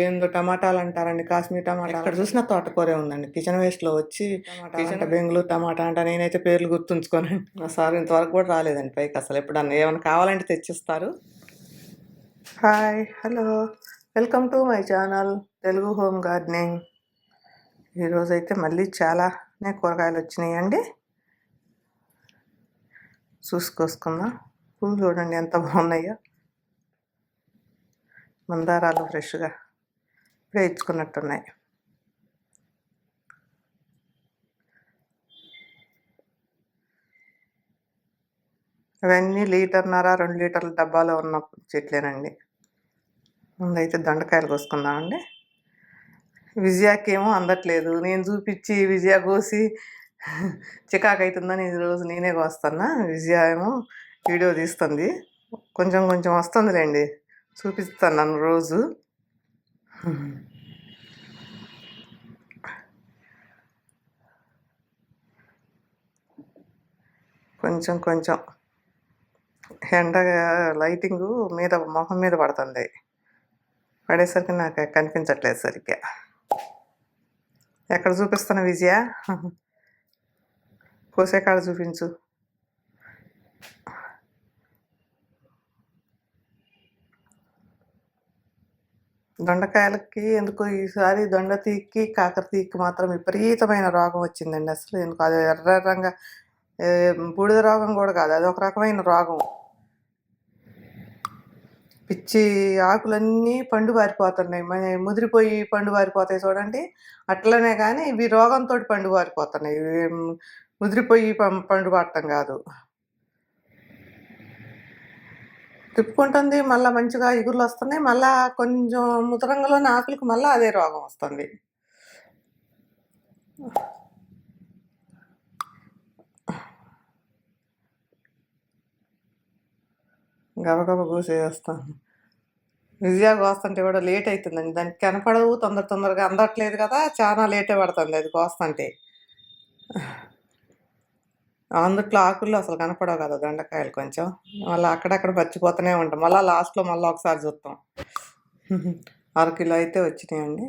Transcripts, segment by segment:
ఏందో టమాటాలు అంటారండి కాశ్మీర్ టమాటా ఎక్కడ చూసినా తోటకూరే ఉందండి. కిచెన్ వేస్ట్లో వచ్చి కిచెన్ బెంగళూరు టమాటా అంటే నేనైతే పేర్లు గుర్తుంచుకోనండి. సార్ ఇంతవరకు కూడా రాలేదండి పైకి అసలు. ఎప్పుడన్నా ఏమైనా కావాలంటే తెచ్చిస్తారు. Hi hello. Welcome to my channel Telugu home gardening. ఈరోజు అయితే మళ్ళీ చాలానే కూరగాయలు వచ్చినాయండి. చూసుకొసుకుందాం. పూలు చూడండి ఎంత బాగున్నాయో. మందారాలు ఫ్రెష్గా. ఇప్పుడే ఇచ్చుకున్నట్టున్నాయి ఇవన్నీ లీటర్న్నర రెండు లీటర్ల డబ్బాలో ఉన్న చెట్లేనండి. ముందైతే దొండకాయలు కోసుకుందామండి. విజయాకి ఏమో అందట్లేదు. నేను చూపించి విజయ కోసి చికాకు అవుతుందని ఈరోజు నేనే కోస్తున్నా. విజయ ఏమో వీడియో తీస్తుంది. కొంచెం కొంచెం వస్తుందిలేండి. చూపిస్తాను నన్ను రోజు. కొంచెం కొంచెం. ఎండ లైటింగు మీద మొహం మీద పడుతుంది. పడేసరికి నాకు కనిపించట్లేదు సరిగ్గా. ఎక్కడ చూపిస్తున్నా విజయ? కోసేకాడ చూపించు. దొండకాయలకి ఎందుకు ఈసారి దొండ తీక్కి కాకర తీక్కి మాత్రం విపరీతమైన రోగం వచ్చిందండి అసలు ఎందుకు అది ఎర్ర రంగ బూడిద రోగం కూడా కాదు అది ఒక రకమైన రోగం. పిచ్చి ఆకులన్నీ పండు బారిపోతున్నాయి ముదిరిపోయి పండు బారిపోతాయి చూడండి. అట్లనే కానీ ఇవి రోగంతో పండు బారిపోతున్నాయి ముదిరిపోయి పం- పండు పడటం కాదు. తిప్పుకుంటుంది మళ్ళీ మంచిగా ఎగురులు వస్తున్నాయి మళ్ళీ కొంచెం ముతరంగంలోని ఆకులకు మళ్ళీ అదే రోగం వస్తుంది. గబగబ కూసేస్తాను విజయా కోస్తుంటే కూడా లేట్ అవుతుందండి దానికి కనపడవు తొందర తొందరగా అందట్లేదు కదా చాలా లేటే పడుతుంది అది కోస్తుంటే అందుట్లో ఆకుల్లో అసలు కనపడవు కదా దొండకాయలు కొంచెం. మళ్ళీ అక్కడక్కడ పచ్చిపోతూనే ఉంటాం. మళ్ళీ లాస్ట్లో మళ్ళీ ఒకసారి చూస్తాం. అరకిలో అయితే వచ్చినాయండి.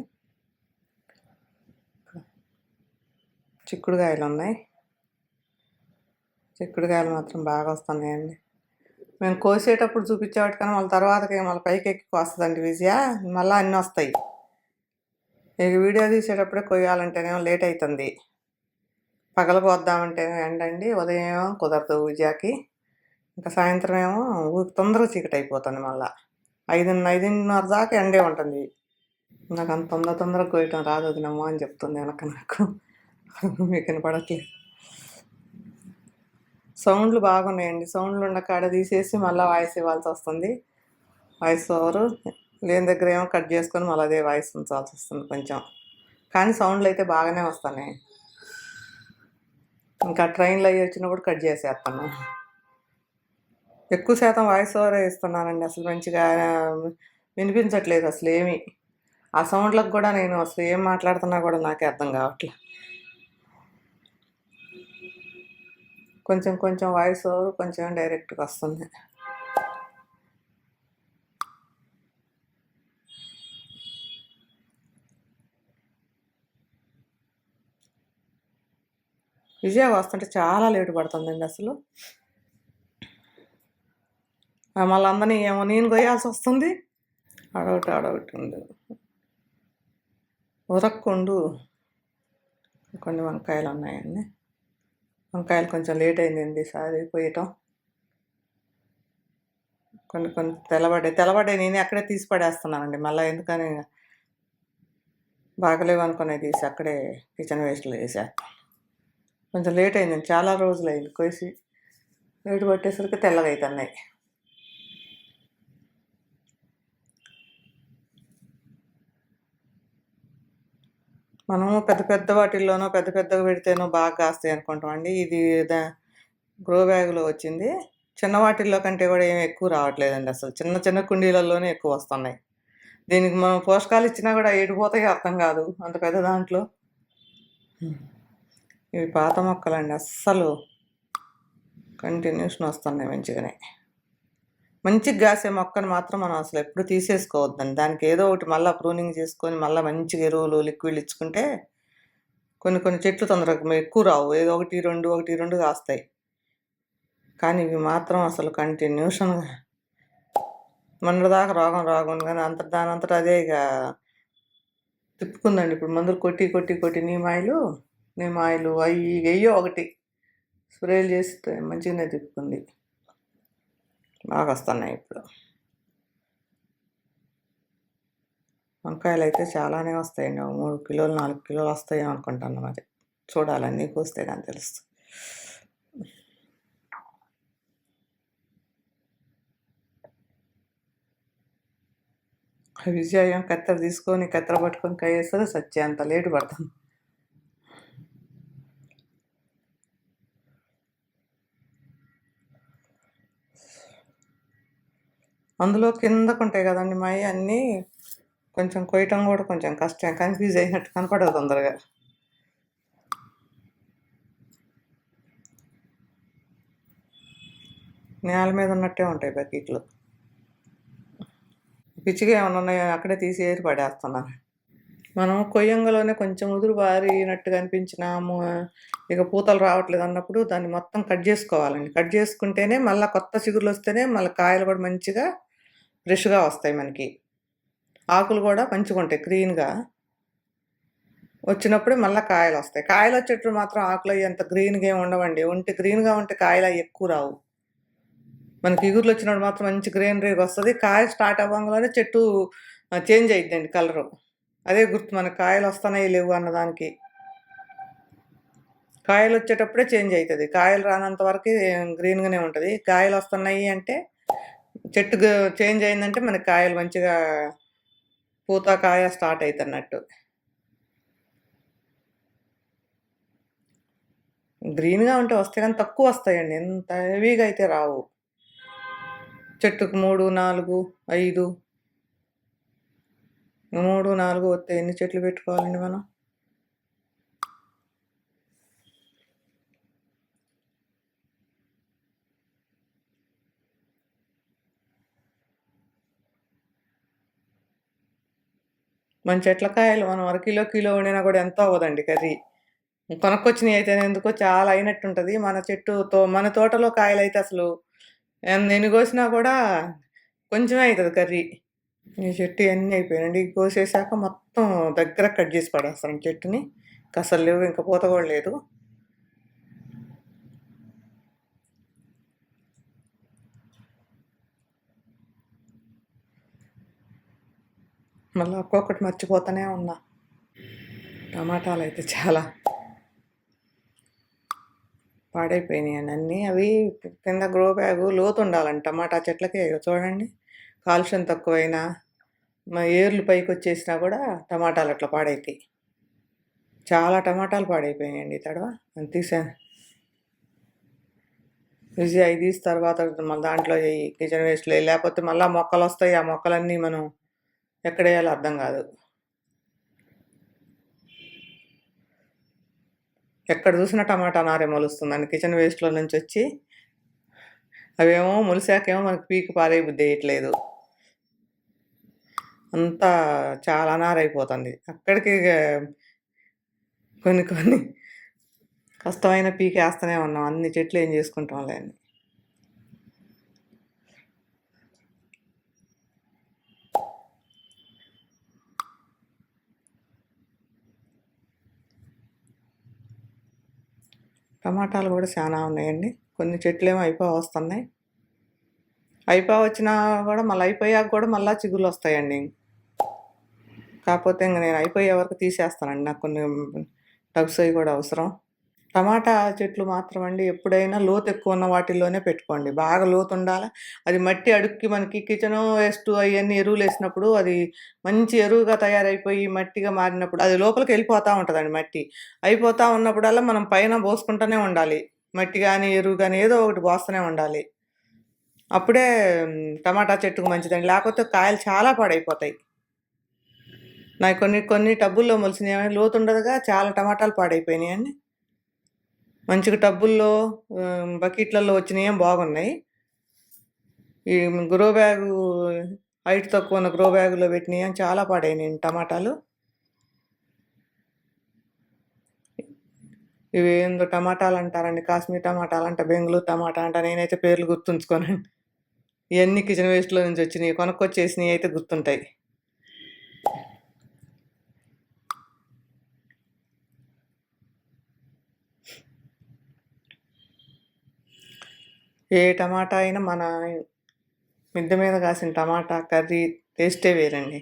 చిక్కుడుకాయలు ఉన్నాయి. చిక్కుడుకాయలు మాత్రం బాగా వస్తున్నాయండి. మేము కోసేటప్పుడు చూపించేవాటి కానీ మళ్ళీ తర్వాతకి మళ్ళీ పైకి ఎక్కి వస్తుందండి విజయ. మళ్ళీ అన్నీ వస్తాయి. ఇక వీడియో తీసేటప్పుడే కొయ్యాలంటేనేమో లేట్ అవుతుంది. పగల కోద్దామంటే ఎండండి ఉదయం కుదరదు విజయకి ఇంకా సాయంత్రం ఏమో ఊరికి తొందరగా చీకటి అయిపోతుంది మళ్ళా. ఐదు ఐదున్నర దాకా ఎండే ఉంటుంది. నాకు అంత తొందర తొందరగా కోయటం రాదు వదినమ్మా అని చెప్తుంది వెనక నాకు. మీకు వినపడట్లేదు. సౌండ్లు బాగున్నాయండి. సౌండ్లు ఉన్న కాడ తీసేసి మళ్ళీ వాయిస్ ఇవ్వాల్సి వస్తుంది. Voice over. లేని దగ్గర ఏమో కట్ చేసుకొని మళ్ళీ అదే వాయిస్ ఉంచాల్సి వస్తుంది కొంచెం. కానీ సౌండ్లు అయితే బాగానే వస్తున్నాయి. ఇంకా ట్రైన్లో అయ్యి వచ్చినప్పుడు కట్ చేసేస్తాను. ఎక్కువ శాతం వాయిస్ ఓవరే ఇస్తున్నానండి అసలు మంచిగా వినిపించట్లేదు అసలు ఏమి. ఆ సౌండ్లకు కూడా నేను అసలు ఏం మాట్లాడుతున్నా కూడా నాకే అర్థం కావట్లేదు కొంచెం కొంచెం వాయిస్ ఓవర్ కొంచెం డైరెక్ట్గా వస్తుంది. విజయ వస్తుంటే చాలా లేటు పడుతుందండి అసలు. మళ్ళీ అందరినీ ఏమో నేను కొయ్యాల్సి వస్తుంది. అడగటి అడొకటి ఉంది ఉరక్కుండు. కొన్ని వంకాయలు ఉన్నాయండి వంకాయలు కొంచెం లేట్ అయిందండి ఈసారి పోయటం కొన్ని కొన్ని తెల్లబడే తెల్లబడే నేనే అక్కడే తీసి పడేస్తున్నానండి. మళ్ళీ ఎందుకని బాగలేవు అనుకునే తీసి అక్కడే కిచెన్ వేస్ట్లో వేసేస్తాను. కొంచెం లేట్ అయిందండి చాలా రోజులు అయింది కోసి లేట్ పట్టేసరికి తెల్లగా అవుతున్నాయి మనము పెద్ద పెద్ద వాటిల్లోనో పెద్ద పెద్దగా పెడితేనో బాగా కాస్తాయి అనుకుంటాం అండి. ఇది గ్రో బ్యాగ్లో వచ్చింది. చిన్న వాటిల్లో కంటే కూడా ఏమి ఎక్కువ రావట్లేదండి అసలు. చిన్న చిన్న కుండీలలోనే ఎక్కువ వస్తున్నాయి. దీనికి మనం పోషకాలు ఇచ్చినా కూడా ఏడిపోతాయి అర్థం కాదు అంత పెద్ద దాంట్లో. ఇవి పాత మొక్కలండి అస్సలు కంటిన్యూషన్ వస్తున్నాయి మంచిగానే. మంచిగా కాసే మొక్కను మాత్రం మనం అసలు ఎప్పుడు తీసేసుకోవద్దండి. దానికి ఏదో ఒకటి మళ్ళీ ప్రూనింగ్ చేసుకొని మళ్ళీ మంచిగా ఎరువులు లిక్విడ్ ఇచ్చుకుంటే కొన్ని కొన్ని చెట్లు తొందరగా ఎక్కువ రావు. ఏదో ఒకటి రెండు ఒకటి రెండు కాస్తాయి. కానీ ఇవి మాత్రం అసలు కంటిన్యూషన్గా మొన్నటిదాకా రోగం రోగం కానీ అంత దాని అంతటా అదే ఇక తిప్పుకుందండి. ఇప్పుడు మందులు కొట్టి కొట్టి కొట్టి నీమాయిలు నిమ్మాయిలు అవి వెయ్యో ఒకటి. స్ప్రేలు చేస్తే మంచిగానే తిప్పుకుంది బాగా వస్తున్నాయి ఇప్పుడు. వంకాయలు అయితే చాలానే వస్తాయండి మూడు కిలోలు నాలుగు కిలోలు వస్తాయో అనుకుంటాను మరి. చూడాలి అన్నీ కూస్తే కానీ తెలుస్తుంది విజయం కత్తెర తీసుకొని కత్తెర పట్టుకొని కయ్యేస్తే సచ్చే అంత లేటు పడుతుంది అందులో కిందకు ఉంటాయి కదండి మై అన్నీ కొంచెం కొయ్యటం కూడా కొంచెం కష్టం కన్ఫ్యూజ్ అయినట్టు కనపడదు తొందరగా. నేల మీద ఉన్నట్టే ఉంటాయి బకెట్లు. పిచ్చిగా ఏమైనా ఉన్నాయో? అక్కడే తీసి ఏరి పడేస్తున్నాను మనం కొయ్యంగలోనే కొంచెం ముదురు బారినట్టుగా అనిపించిన ఇక పూతలు రావట్లేదు అన్నప్పుడు దాన్ని మొత్తం కట్ చేసుకోవాలండి. కట్ చేసుకుంటేనే మళ్ళీ కొత్త చిగురులు వస్తేనే మళ్ళీ కాయలు కూడా మంచిగా ఫ్రెష్గా వస్తాయి మనకి. ఆకులు కూడా మంచిగా ఉంటాయి గ్రీన్గా వచ్చినప్పుడు మళ్ళీ కాయలు వస్తాయి. కాయలు వచ్చేటప్పుడు మాత్రం ఆకులు అవి అంత గ్రీన్గా ఏమి ఉండవండి. ఉంటే గ్రీన్గా ఉంటే కాయలు అవి ఎక్కువ రావు. మనకి ఇగుర్లు వచ్చినప్పుడు మాత్రం మంచి గ్రీనరీగా వస్తుంది. కాయ స్టార్ట్ అవ్వగానే చెట్టు చేంజ్ అయిద్దండి కలరు. అదే గుర్తు మనకి కాయలు వస్తున్నాయి లేవు అన్నదానికి కాయలు వచ్చేటప్పుడే చేంజ్ అవుతుంది కాయలు రానంత వరకు గ్రీన్గానే ఉంటుంది. కాయలు వస్తున్నాయి అంటే చెట్టు చేంజ్ అయిందంటే మనకి కాయలు మంచిగా పూత కాయ స్టార్ట్ అవుతున్నట్టు గ్రీన్గా ఉంటే వస్తాయి కానీ తక్కువ వస్తాయండి. ఎంత హెవీగా అయితే రావు. చెట్టుకు మూడు నాలుగు ఐదు మూడు నాలుగు వస్తే ఎన్ని చెట్లు పెట్టుకోవాలండి మనం? మన చెట్ల కాయలు మనం అర కిలో కిలో వండినా కూడా ఎంతో అవ్వదండి కర్రీ. కొనుక్కొచ్చినవి అయితే ఎందుకో చాలా అయినట్టు ఉంటుంది మన చెట్టుతో మన తోటలో కాయలు అయితే అసలు ఎన్ని కోసినా కూడా కొంచెమే అవుతుంది కర్రీ. ఈ చెట్టు అన్నీ అయిపోయినండి కోసేసాక మొత్తం దగ్గర కట్ చేసి పడేస్తాను చెట్టుని. అసలు లేవు ఇంకా పూత కూడా లేదు. మళ్ళీ ఒక్కొక్కటి మర్చిపోతూనే ఉన్నా. టమాటాలు అయితే చాలా పాడైపోయినాయి అన్నీ. అవి కింద గ్రో బ్యాగ్ లోతు ఉండాలండి టమాటా చెట్లకి. చూడండి కాలుష్యం తక్కువైనా మా ఏర్లు పైకి వచ్చేసినా కూడా టమాటాలు అట్లా పాడైతాయి. చాలా టమాటాలు పాడైపోయాయండి తడవ. అని తీసాను విజి అవి తీసిన తర్వాత మళ్ళీ దాంట్లో కిచెన్ వేస్ట్లో లేకపోతే మళ్ళీ మొక్కలు వస్తాయి ఆ మొక్కలన్నీ మనం ఎక్కడ వేయాలో అర్థం కాదు. ఎక్కడ చూసినా టమాటా నారే మొలుస్తుందని కిచెన్ వేస్ట్లో నుంచి వచ్చి అవేమో మొలిసాకేమో మనకి పీకి పారే బుద్ధి వేయట్లేదు. అంతా చాలా నారైపోతుంది. అక్కడికి కొన్ని కొన్ని కష్టమైన పీకేస్తూనే ఉన్నాం. అన్ని చెట్లు ఏం చేసుకుంటాం లేని టమాటాలు కూడా చాలా ఉన్నాయండి. కొన్ని చెట్లు ఏమో అయిపో వస్తున్నాయి. అయిపో వచ్చినా కూడా మళ్ళీ అయిపోయాక కూడా మళ్ళీ చిగుళ్ళు వస్తాయండి. కాకపోతే ఇంక నేను అయిపోయే వరకు తీసేస్తానండి. నాకు కొన్ని టబ్స్ అవి కూడా అవసరం. టమాటా చెట్లు మాత్రం అండి ఎప్పుడైనా లోతు ఎక్కువ ఉన్న వాటిల్లోనే పెట్టుకోండి. బాగా లోతు ఉండాలి అది మట్టి అడుక్కి మనకి కిచెన్ వేస్ట్ అవన్నీ ఎరువులు వేసినప్పుడు అది మంచి ఎరువుగా తయారైపోయి మట్టిగా మారినప్పుడు అది లోపలికి వెళ్ళిపోతూ ఉంటుందండి మట్టి. అయిపోతూ ఉన్నప్పుడల్లా మనం పైన పోసుకుంటూనే ఉండాలి. మట్టి కానీ ఎరువు కానీ ఏదో ఒకటి పోస్తూనే ఉండాలి. అప్పుడే టమాటా చెట్టుకు మంచిదండి. లేకపోతే కాయలు చాలా పాడైపోతాయి. నాకు కొన్ని కొన్ని టబ్బుల్లో మొలిసినవి లోతు ఉండదుగా చాలా టమాటాలు పాడైపోయినాయి అండి మంచిగా టబ్బుల్లో బకెట్లలో వచ్చినాయి బాగున్నాయి. ఈ గ్రో బ్యాగు హైట్ తక్కువ ఉన్న గ్రో బ్యాగులో పెట్టినవి అని చాలా పాడైనాయి టమాటాలు. ఇవి ఏందో టమాటాలు అంటారండి కాశ్మీర్ టమాటాలు అంట బెంగళూరు టమాటా అంట నేనైతే పేర్లు గుర్తుంచుకోనండి. ఇవన్నీ కిచెన్ వేస్ట్లో నుంచి వచ్చినాయి కొనుక్కొచ్చేసినవి అయితే గుర్తుంటాయి. ఏ టమాటా అయినా మన మిద్దె మీద కాసిన టమాటా కర్రీ టేస్టే వేరండి.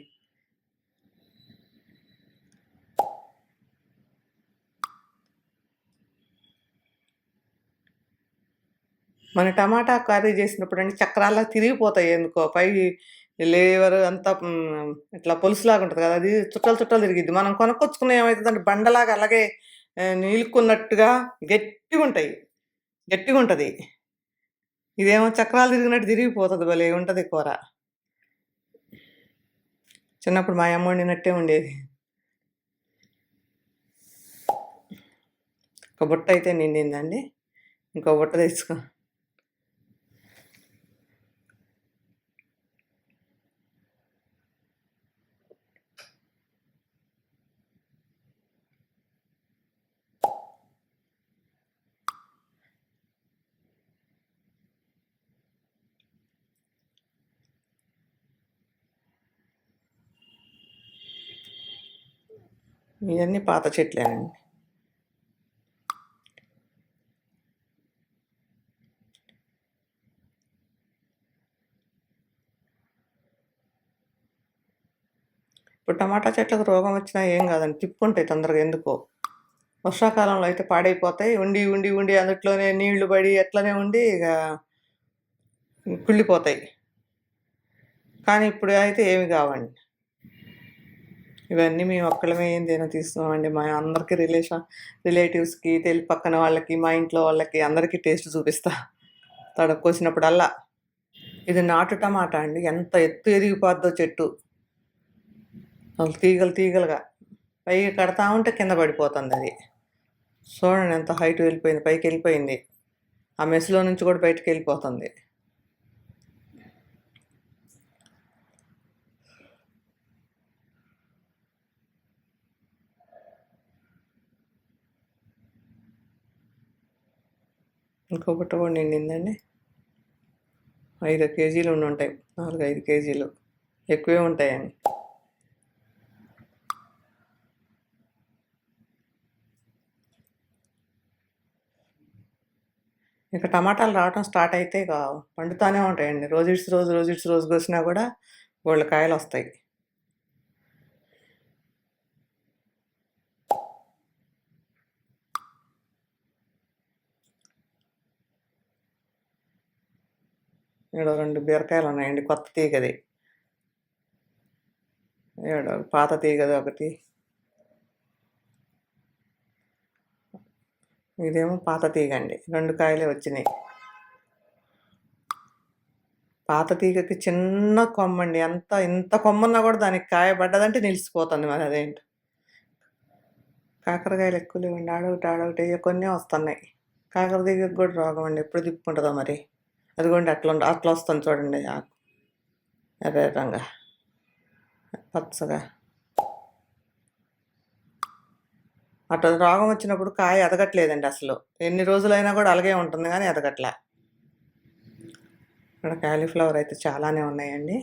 మన టమాటా కర్రీ చేసినప్పుడు అండి చక్రాల్లో తిరిగిపోతాయి ఎందుకో పై లేవర్ అంతా ఇట్లా పొలుసులాగా ఉంటుంది కదా అది చుట్టాలు చుట్టాలు తిరిగిద్ది. మనం కొనుక్కొచ్చుకున్న ఏమవుతుందంటే బండలాగా అలాగే నీలుకున్నట్టుగా గట్టిగా ఉంటాయి గట్టిగా ఉంటుంది ఇదేమో చక్రాలు తిరిగినట్టు తిరిగిపోతుంది భలే ఉంటుంది కూర. చిన్నప్పుడు మా అమ్మ వండినట్టే ఉండేది ఒక బుట్ట అయితే నిండిందండి. ఇంకో బుట్ట తెచ్చుకో ఇవన్నీ పాత చెట్లేనండి. ఇప్పుడు టమాటా చెట్లకు రోగం వచ్చినా ఏం కాదండి. తిప్పుకుంటాయి తొందరగా ఎందుకో. వర్షాకాలంలో అయితే పాడైపోతాయి. ఉండి ఉండి ఉండి అందుట్లోనే నీళ్ళు పడి అట్లనే ఉండి ఇక కుళ్ళిపోతాయి. కానీ ఇప్పుడు అయితే ఏమి కావండి. ఇవన్నీ మేము ఒక్కళ్ళమే ఏం తిన తీస్తున్నామండి మా అందరికీ రిలేషన్ రిలేటివ్స్కి తెలి పక్కన వాళ్ళకి మా ఇంట్లో వాళ్ళకి అందరికీ టేస్ట్ చూపిస్తా. తడకు కోసినప్పుడల్లా ఇది నాటు టమాటా అండి. ఎంత ఎత్తు ఎదిగిపోద్దో చెట్టు. అసలు తీగలు తీగలుగా. పైకి కడతా ఉంటే కింద పడిపోతుంది అది. చూడండి ఎంత హైట్ వెళ్ళిపోయింది. పైకి వెళ్ళిపోయింది. ఆ మెస్లో నుంచి కూడా బయటకు వెళ్ళిపోతుంది. ఇంకో బుట్ట కూడా నిండిందండి. ఐదు కేజీలు ఉండి ఉంటాయి. నాలుగు ఐదు కేజీలు. ఎక్కువే ఉంటాయండి. ఇక టమాటాలు రావడం స్టార్ట్ అయితే ఇక పండుతానే ఉంటాయండి. రోజు ఇడ్స్ రోజు రోజు ఇడ్స్ రోజు కోసినా కూడా గోళ్ళ కాయలు వస్తాయి. ఇక్కడ రెండు బీరకాయలు ఉన్నాయండి కొత్త తీగది. ఏడో పాత తీగది ఒకటి. ఇదేమో పాత తీగ అండి రెండు కాయలే వచ్చినాయి. పాత తీగకి చిన్న కొమ్మండి ఎంత ఇంత కొమ్మన్నా కూడా దానికి కాయ పడ్డదంటే నిలిచిపోతుంది మరి అదేంటి? కాకరకాయలు ఎక్కువ లేవండి ఆడొకటి ఆడొకటి కొన్ని వస్తున్నాయి. కాకర తీగకి కూడా రోగం అండి ఎప్పుడు తిప్పుకుంటుందో మరి. అదిగోండి అట్లా అట్లా వస్తుంది చూడండి. ఆకు ఎర్ర ఎర్రంగా పచ్చగా. అట్లా రోగం వచ్చినప్పుడు కాయ ఎదగట్లేదండి అసలు. ఎన్ని రోజులైనా కూడా అలాగే ఉంటుంది కానీ ఎదగట్లే. ఇక్కడ కాలీఫ్లవర్ అయితే చాలానే ఉన్నాయండి.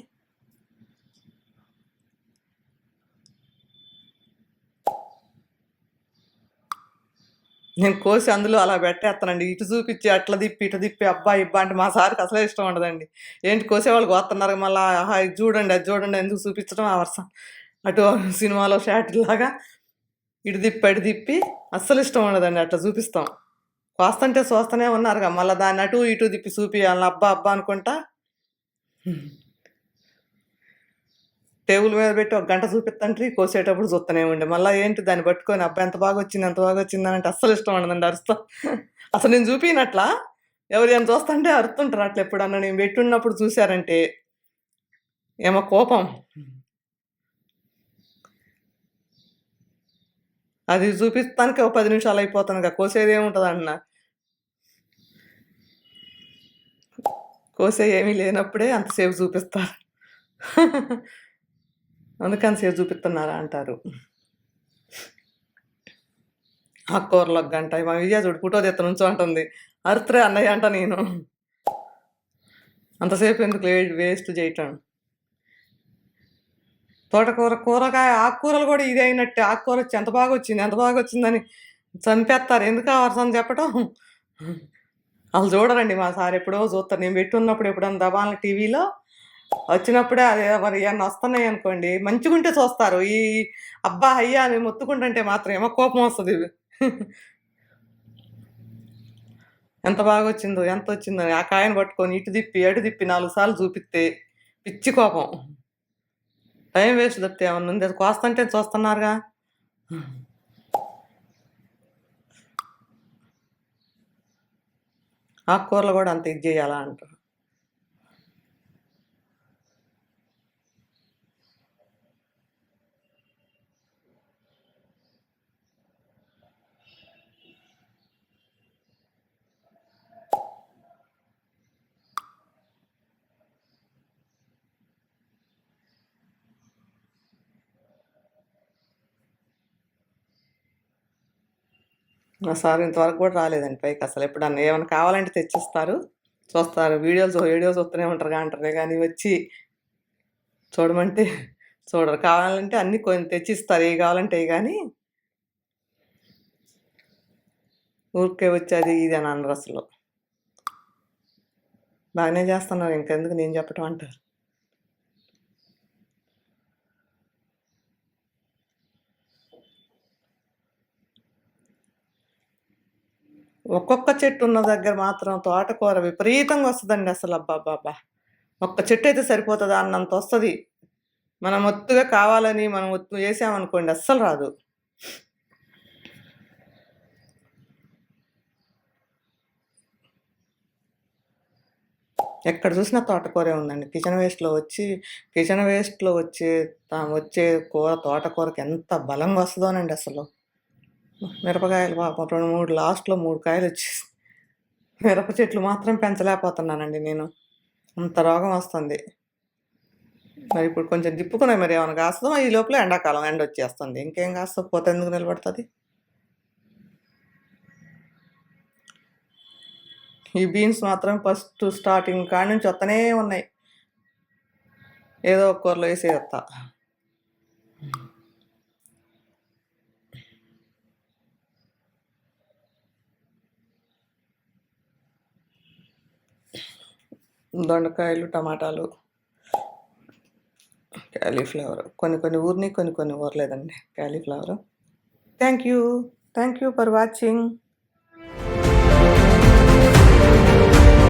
నేను కోసి అందులో అలా పెట్టేస్తానండి. ఇటు చూపించి అట్లా తిప్పి ఇటు తిప్పి అబ్బా ఇబ్బా అంటే మా సార్కి అసలే ఇష్టం ఉండదండి. ఏంటి కోసేవాళ్ళు కోస్తున్నారు మళ్ళీ ఆహా ఇది చూడండి అది చూడండి ఎందుకు చూపించడం ఆ వర్షం అటు సినిమాలో షాట్ లాగా ఇటు తిప్పి అటు తిప్పి అస్సలు ఇష్టం ఉండదండి అట్లా చూపిస్తాం. కోస్తుంటే చూస్తూనే ఉన్నారుగా మళ్ళీ దాన్ని అటు ఇటు తిప్పి చూపియాలని అబ్బా అబ్బా అనుకుంటా. టేబుల్ మీద పెట్టి ఒక గంట చూపిస్తంటే కోసేటప్పుడు చూస్తూనే ఉండే. మళ్ళీ ఏంటి దాన్ని పట్టుకొని అబ్బాయి ఎంత బాగా వచ్చింది ఎంత బాగా వచ్చింది అంటే అస్సలు ఇష్టం ఉండదండి అరుస్తా. అసలు నేను చూపినట్లా ఎవరు ఏం చూస్తుంటే అరుతుంటారు అట్లా ఎప్పుడన్నా. నేను పెట్టున్నప్పుడు చూశారంటే ఏమో కోపం. అది చూపిస్తానికి ఒక పది నిమిషాలు అయిపోతుంది కోసేది ఏముంటుంది అన్న కోసే ఏమీ లేనప్పుడే అంతసేపు చూపిస్తారు. అందుకని సేపు చూపిస్తున్నారా అంటారు. ఆ ఒక గంట మా విజయ చూడు ఫోటో తెత్త నుంచో అంటుంది. అరుత్రే అన్నయ్య అంట నేను. అంతసేపు ఎందుకు లే- వేస్ట్ చేయటం? తోటకూర కూరగాయ ఆకుకూరలు కూడా ఇదే అయినట్టే. ఆకుకూర వచ్చి ఎంత బాగా వచ్చింది ఎంత బాగా వచ్చిందని చంపేస్తారు ఎందుకు అవసరం చెప్పటం? వాళ్ళు చూడరండి మా సార్ ఎప్పుడో చూస్తారు. నేను పెట్టున్నప్పుడు ఎప్పుడన్నా దబాల టీవీలో వచ్చినప్పుడే అదే మరి ఇవన్నీ వస్తున్నాయి అనుకోండి మంచిగుంటే చూస్తారు. ఈ అబ్బా అయ్యా అని మొత్తుకుంటుంటే మాత్రం ఏమో కోపం వస్తుంది. ఎంత బాగా వచ్చిందో ఎంత వచ్చిందో ఆ కాయను పట్టుకొని ఇటు తిప్పి అటు తిప్పి నాలుగు సార్లు చూపిస్తే పిచ్చి కోపం. టైం వేస్ట్ తప్పితే ఏమన్నా ఉంది? అది కోస్తుంటే చూస్తున్నారుగా. ఆకుకూరలు కూడా అంత ఇది చేయాలా అంటారు. మా సార్ ఇంతవరకు కూడా రాలేదండి పైకి అసలు. ఎప్పుడన్నా ఏమైనా కావాలంటే తెచ్చిస్తారు. చూస్తారు. వీడియోస్ వీడియోస్ వస్తూనే ఉంటారు అంటారే. కానీ వచ్చి చూడమంటే చూడరు. కావాలంటే అన్ని కొన్ని తెచ్చిస్తారు. ఏ కావాలంటే కానీ ఊరికే వచ్చి అది ఇది అని అనరు అసలు. బాగానే చేస్తున్నారు. ఇంకెందుకు నేను చెప్పటం అంటారు. ఒక్కొక్క చెట్టు ఉన్న దగ్గర మాత్రం తోటకూర విపరీతంగా వస్తుందండి అసలు. అబ్బాబ్బాబ్బా. ఒక్క చెట్టు అయితే సరిపోతుందా అన్నంత వస్తుంది. మనం ఒత్తుగా కావాలని మనం ఒత్తు వేసామనుకోండి అస్సలు రాదు. ఎక్కడ చూసినా తోటకూరే ఉందండి. కిచెన్ వేస్ట్లో వచ్చి కిచెన్ వేస్ట్లో వచ్చే తాము వచ్చే కూర తోటకూరకి ఎంత బలంగా వస్తుందోనండి అసలు. మిరపకాయలు పాపం. రెండు మూడు లాస్ట్లో మూడు కాయలు వచ్చేసి మిరప చెట్లు మాత్రం పెంచలేకపోతున్నానండి నేను. అంత రోగం వస్తుంది. మరి ఇప్పుడు కొంచెం దిప్పుకున్నాయి మరి ఏమైనా కాస్తుందో? ఈ లోపల ఎండాకాలం ఎండ వచ్చేస్తుంది. ఇంకేం కాస్త? పోతే ఎందుకు నిలబడుతుంది? ఈ బీన్స్ మాత్రం ఫస్ట్ స్టార్టింగ్ కాడి నుంచి వస్తూనే ఉన్నాయి. ఏదో ఒక కూరలో వేసి వస్తా దొండకాయలు టమాటాలు క్యాలీఫ్లవర్. కొన్ని కొన్ని ఊరిని కొన్ని కొన్ని ఊరలేదండి. Cauliflower. Thank you. Thank you for watching.